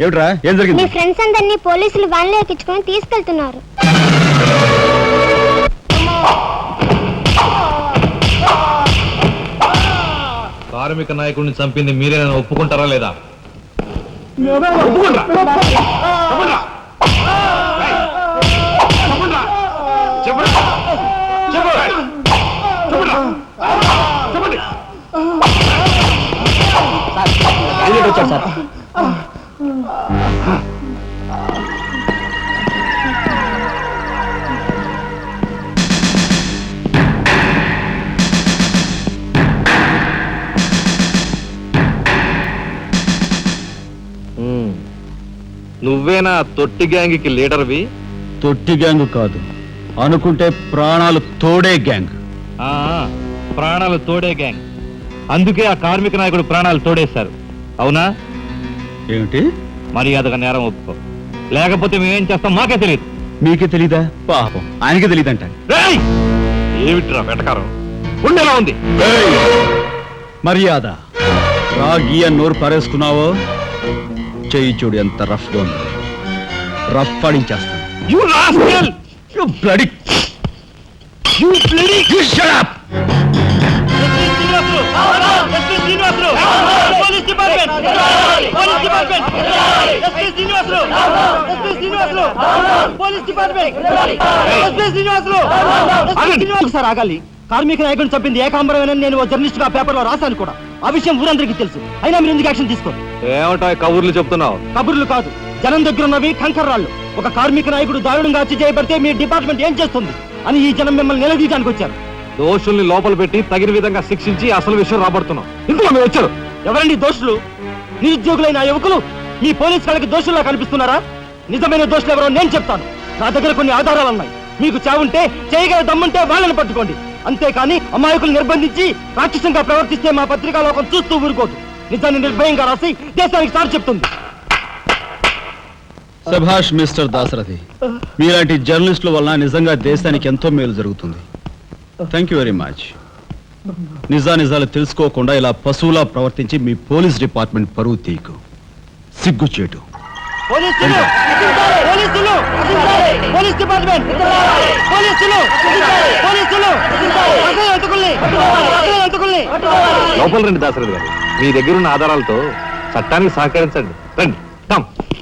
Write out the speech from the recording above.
ఏమిట్రా? ఏం మీ జరిగింది ఫ్రెండ్స్ అందరినీ పోలీసులు వ్యాన్లో ఎక్కించుకొని తీసుకెళ్తున్నారు. కార్మిక నాయకుడిని చంపింది మీరేనా ఒప్పుకుంటారా లేదా? నువ్వేనా తొట్టి గ్యాంగ్కి లీడర్వి? తొట్టి గ్యాంగ్ కాదు. అనుకుంటే ప్రాణాలు తోడే గ్యాంగ్. ఆ, ప్రాణాలు తోడే గ్యాంగ్. అందుకే ఆ కార్మిక నాయకుడు ప్రాణాలు తోడేశారు. అవునా? ఏమిటి? మర్యాదగా నేరం ఒప్పుకో. లేకపోతే మేమేం చేస్తాం మాకే తెలియదు మీకే తెలీదా? పాపం. ఆయనకే రేయ్! ఏమిట్రా వెటకారం? ఉండేలా ఉంది? మర్యాద. రాగి అని నోరు పారేసుకున్నావో? చెయ్యి చూడు ఎంత రఫ్గా ఉంది. రఫ్ పడించేస్తాను You rascal! You bloody... You bloody... You shut up! Sir ఆగాలి. కార్మిక నాయకుడిని చంపింది ఏకాంబరమేనని నేను జర్నలిస్ట్గా పేపర్లో రాశాను కూడా. ఆ విషయం ఊరందరికీ తెలుసు. అయినా మీరు ఎందుకు యాక్షన్ తీసుకో ఏమిటా కబుర్లు చెప్తున్నావు? కబుర్లు కాదు. జనం దగ్గర ఉన్నవి కంకర్రాళ్ళు. ఒక కార్మిక నాయకుడు దారుణంగా హత్య చేయబడితే మీ డిపార్ట్మెంట్ ఏం చేస్తుంది? అని ఈ జనం మిమ్మల్ని నిలదీయడానికి వచ్చారు. దోషుల్ని లోపల పెట్టి తగిన విధంగా శిక్షించి అసలు విషయం రాబడుతున్నాం. ఇందులో మీరు వచ్చారు. ఎవరండి దోషులు? నిరుద్యోగులైన యువకులు? ఈ పోలీస్ వాళ్ళకి దోషుల్లా కనిపిస్తున్నారా? నిజమైన దోషులు ఎవరో నేను చెప్తాను. నా దగ్గర కొన్ని ఆధారాలు ఉన్నాయి. మీకు చావుంటే చేయగల దమ్ముంటే వాళ్ళని పట్టుకోండి. అంతేకాని అమాయకులు నిర్బంధించి రాక్షసంగా ప్రవర్తిస్తే మా పత్రికా లోకం చూస్తూ ఊరుకోదు. నిజాన్ని నిర్భయంగా రాసి దేశానికి సార్ చెప్తుంది. సభాష్ మిస్టర్ దాసరథి మీలాంటి జర్నలిస్టుల వలన నిజంగా దేశానికి ఎంతో మేలు జరుగుతుంది. థ్యాంక్ యూ వెరీ మచ్ నిజానిజాలు తెలుసుకోకుండా ఇలా పశువులా ప్రవర్తించి మీ పోలీస్ డిపార్ట్మెంట్ పరువు తీకు సిగ్గుచేటు పోలీసులు పోలీసులు పోలీస్ డిపార్ట్మెంట్ పోలీసులు పోలీసులు లోపల రండి దాసరథి గారు. మీ దగ్గర ఉన్న ఆధారాలతో చట్టానికి సహకరించండి. రండి